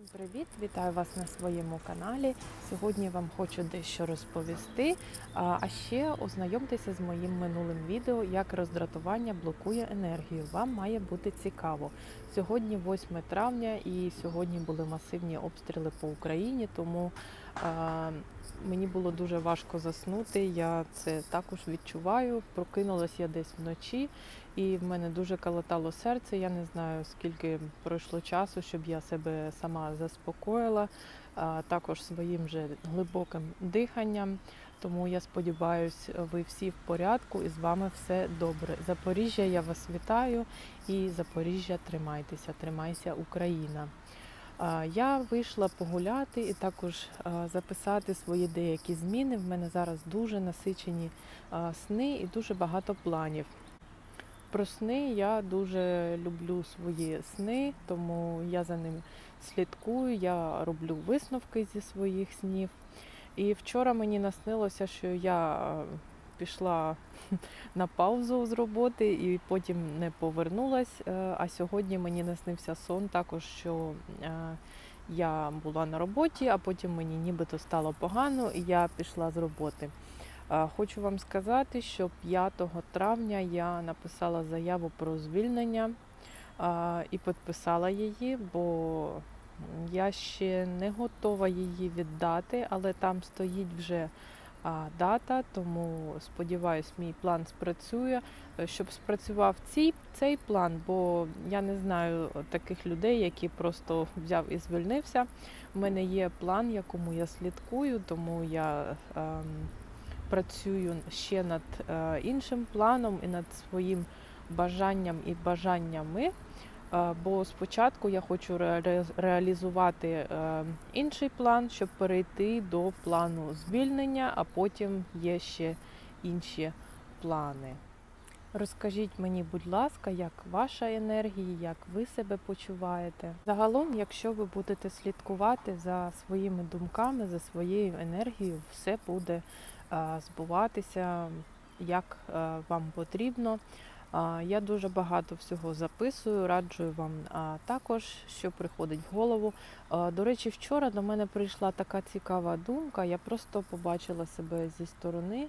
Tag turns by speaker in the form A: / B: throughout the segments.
A: Всім привіт! Вітаю вас на своєму каналі. Сьогодні вам хочу дещо розповісти. А ще ознайомтеся з моїм минулим відео, як роздратування блокує енергію. Вам має бути цікаво. Сьогодні 8 травня і сьогодні були масивні обстріли по Україні, тому мені було дуже важко заснути. Я це також відчуваю. Прокинулась я десь вночі, і в мене дуже калатало серце. Я не знаю, скільки пройшло часу, щоб я себе сама заспокоїла, а також своїм же глибоким диханням. Тому я сподіваюся, ви всі в порядку і з вами все добре. Запоріжжя, я вас вітаю і Запоріжжя, тримайтеся, тримайся Україна. Я вийшла погуляти і також записати свої деякі зміни. В мене зараз дуже насичені сни і дуже багато планів. Про сни я дуже люблю свої сни, тому я за ним слідкую, я роблю висновки зі своїх снів. І вчора мені наснилося, що я пішла на паузу з роботи і потім не повернулась. Е, А сьогодні мені наснився сон також, що е, я була на роботі, а потім мені нібито стало погано, і я пішла з роботи. Е, Хочу вам сказати, що 5 травня я написала заяву про звільнення і підписала її, бо я ще не готова її віддати, але там стоїть вже дата, тому сподіваюсь, мій план спрацює, е, щоб спрацював цей, цей план, бо я не знаю таких людей, які просто взяв і звільнився. У мене є план, якому я слідкую, тому я ем, працюю ще над е, іншим планом і над своїм бажанням і бажаннями. Е, Бо спочатку я хочу реалізувати е, інший план, щоб перейти до плану звільнення, а потім є ще інші плани. Розкажіть мені, будь ласка, як ваша енергія, як ви себе почуваєте. Загалом, якщо ви будете слідкувати за своїми думками, за своєю енергією, все буде е, збуватися як вам потрібно. Я дуже багато всього записую, раджую вам також, що приходить в голову. До речі, вчора до мене прийшла така цікава думка. Я просто побачила себе зі сторони,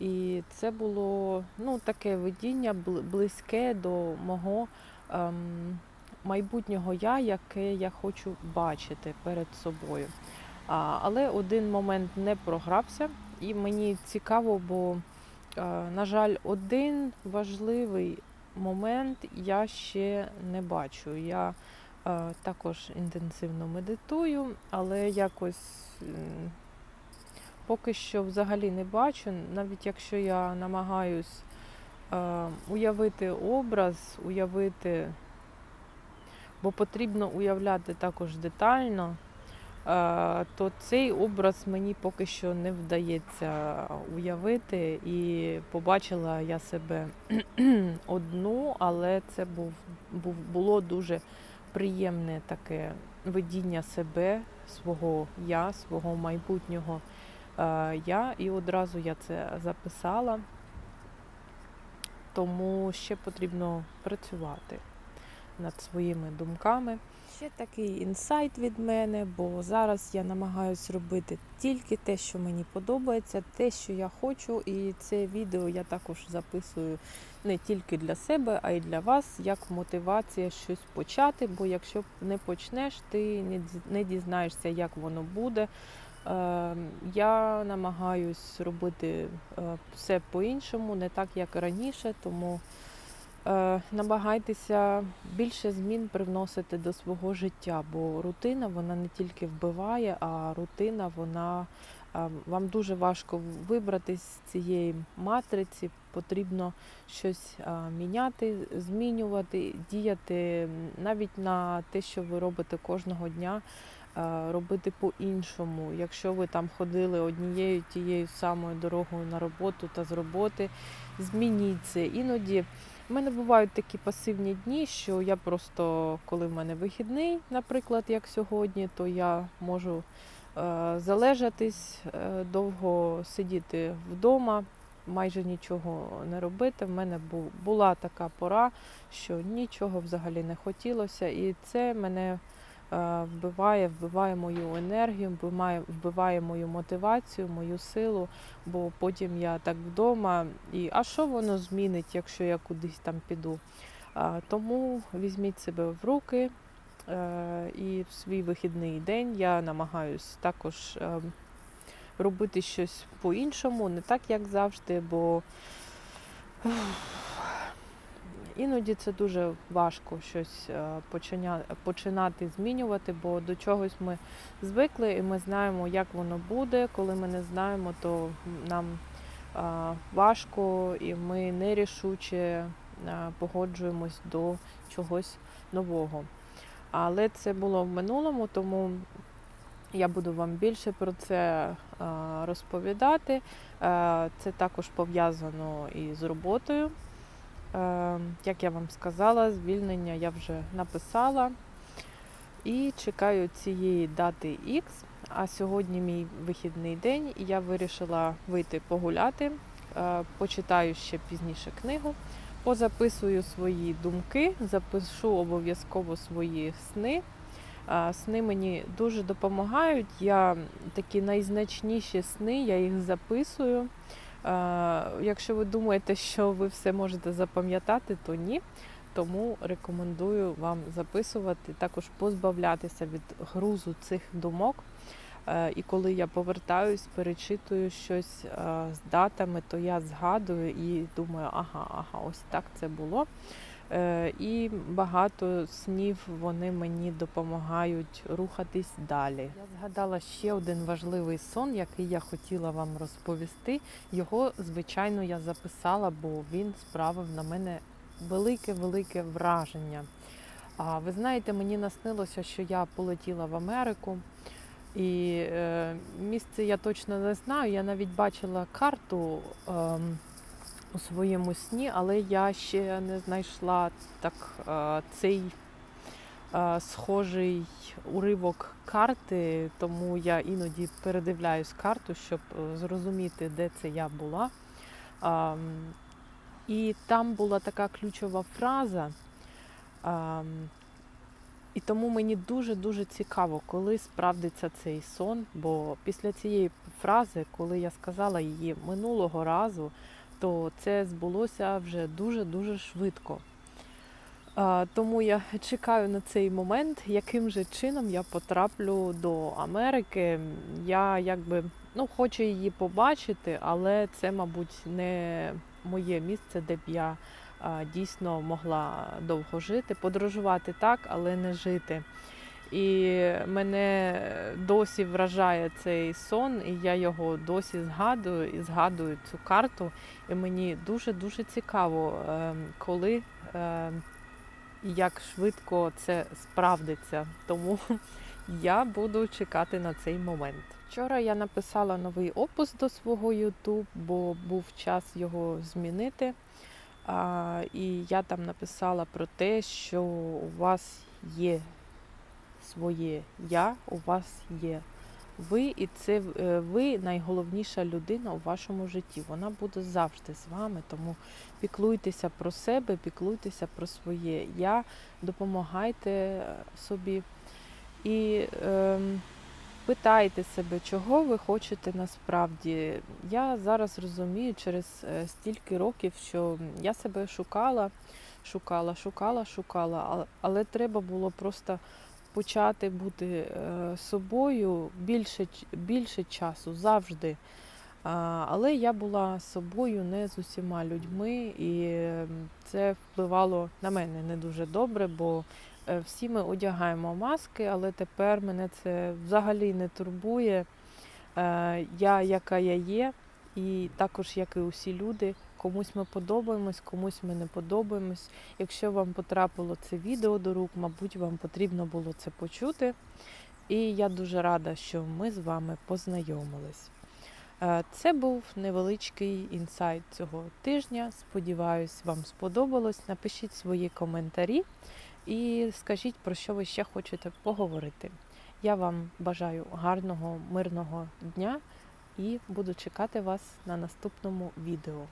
A: і це було ну, таке видіння близьке до мого ем, майбутнього я, яке я хочу бачити перед собою. Але один момент не програвся, і мені цікаво, бо На жаль, один важливий момент я ще не бачу. Я також інтенсивно медитую, але якось поки що взагалі не бачу, навіть якщо я намагаюсь уявити образ, уявити, бо потрібно уявляти також детально. Е, то цей образ мені поки що не вдається уявити. І побачила я себе одну, але це був, був, було дуже приємне таке видіння себе, свого я, свого майбутнього е, я. І одразу я це записала, тому ще потрібно працювати над своїми думками. Ще такий інсайт від мене, бо зараз я намагаюся робити тільки те, що мені подобається, те, що я хочу. І це відео я також записую не тільки для себе, а й для вас, як мотивація щось почати. Бо якщо не почнеш, ти не дізнаєшся, як воно буде. Е, Я намагаюсь робити е, все по-іншому, не так як раніше, тому намагайтеся більше змін привносити до свого життя, бо рутина вона не тільки вбиває, а рутина вона е, вам дуже важко вибратись з цієї матриці. Потрібно щось е, міняти, змінювати, діяти навіть на те, що ви робите кожного дня. е, Робити по-іншому. Якщо ви там ходили однією тією самою дорогою на роботу та з роботи, змініть це. Іноді у мене бувають такі пасивні дні, що я просто, коли в мене вихідний, наприклад, як сьогодні, то я можу е, залежатись, е, довго сидіти вдома, майже нічого не робити. В мене бу- була така пора, що нічого взагалі не хотілося, і це мене вбиває, вбиває мою енергію, вбиває, вбиває мою мотивацію, мою силу. Бо потім я так вдома, і а що воно змінить, якщо я кудись там піду? Тому візьміть себе в руки. е, І в свій вихідний день я намагаюсь також е, робити щось по-іншому, не так, як завжди, бо іноді це дуже важко щось е, починати змінювати, бо до чогось ми звикли і ми знаємо, як воно буде. Коли ми не знаємо, то нам е, важко і ми нерішуче е, погоджуємось до чогось нового. Але це було в минулому, тому я буду вам більше про це розповідати. Це також пов'язано і з роботою. Е, Як я вам сказала, звільнення я вже написала і чекаю цієї дати X. А сьогодні мій вихідний день, і я вирішила вийти погуляти. Е, Почитаю ще пізніше книгу, позаписую свої думки, запишу обов'язково свої сни. Сни мені дуже допомагають. Я такі найзначніші сни, я їх записую. А, Якщо ви думаєте, що ви все можете запам'ятати, то ні. Тому рекомендую вам записувати, також позбавлятися від грузу цих думок. Е, І коли я повертаюсь, перечитую щось е, з датами, то я згадую і думаю, ага, ага, ось так це було. Е, І багато снів вони мені допомагають рухатись далі. Я згадала ще один важливий сон, який я хотіла вам розповісти. Його, звичайно, я записала, бо він справив на мене велике-велике враження. А ви знаєте, мені наснилося, що я полетіла в Америку. І е, місце я точно не знаю. Я навіть бачила карту ем, у своєму сні, але я ще не знайшла так е, цей е, схожий уривок карти, тому я іноді передивляюсь карту, щоб е, зрозуміти, де це я була. І там була така ключова фраза. І тому мені дуже-дуже цікаво, коли справдиться цей сон. Бо після цієї фрази, коли я сказала її минулого разу, то це збулося вже дуже-дуже швидко. Тому я чекаю на цей момент, яким же чином я потраплю до Америки. Я якби ну, хочу її побачити, але це, мабуть, не моє місце, де б я дійсно могла довго жити, подорожувати так, але не жити. І мене досі вражає цей сон, і я його досі згадую і згадую цю карту. І мені дуже-дуже цікаво, ем, коли ем, і як швидко це справдиться. Тому я буду чекати на цей момент. Вчора я написала новий опус до свого YouTube, бо був час його змінити. І я там написала про те, що у вас є своє я, у вас є ви, і це е, ви найголовніша людина у вашому житті. Вона буде завжди з вами. Тому піклуйтеся про себе, піклуйтеся про своє я, допомагайте е, собі і е, питайте себе, чого ви хочете насправді. Я зараз розумію через е, стільки років, що я себе шукала, шукала, шукала, шукала, але, але треба було просто почати бути е, собою більше, більше часу завжди. Але я була собою не з усіма людьми, і це впливало на мене не дуже добре, бо е, всі ми одягаємо маски, але тепер мене це взагалі не турбує. Е, Я яка я є, і також як і усі люди. Комусь ми подобаємось, комусь ми не подобаємось. Якщо вам потрапило це відео до рук, мабуть, вам потрібно було це почути. І я дуже рада, що ми з вами познайомились. Е, Це був невеличкий інсайт цього тижня. Сподіваюсь, вам сподобалось. Напишіть свої коментарі і скажіть, про що ви ще хочете поговорити. Я вам бажаю гарного, мирного дня і буду чекати вас на наступному відео.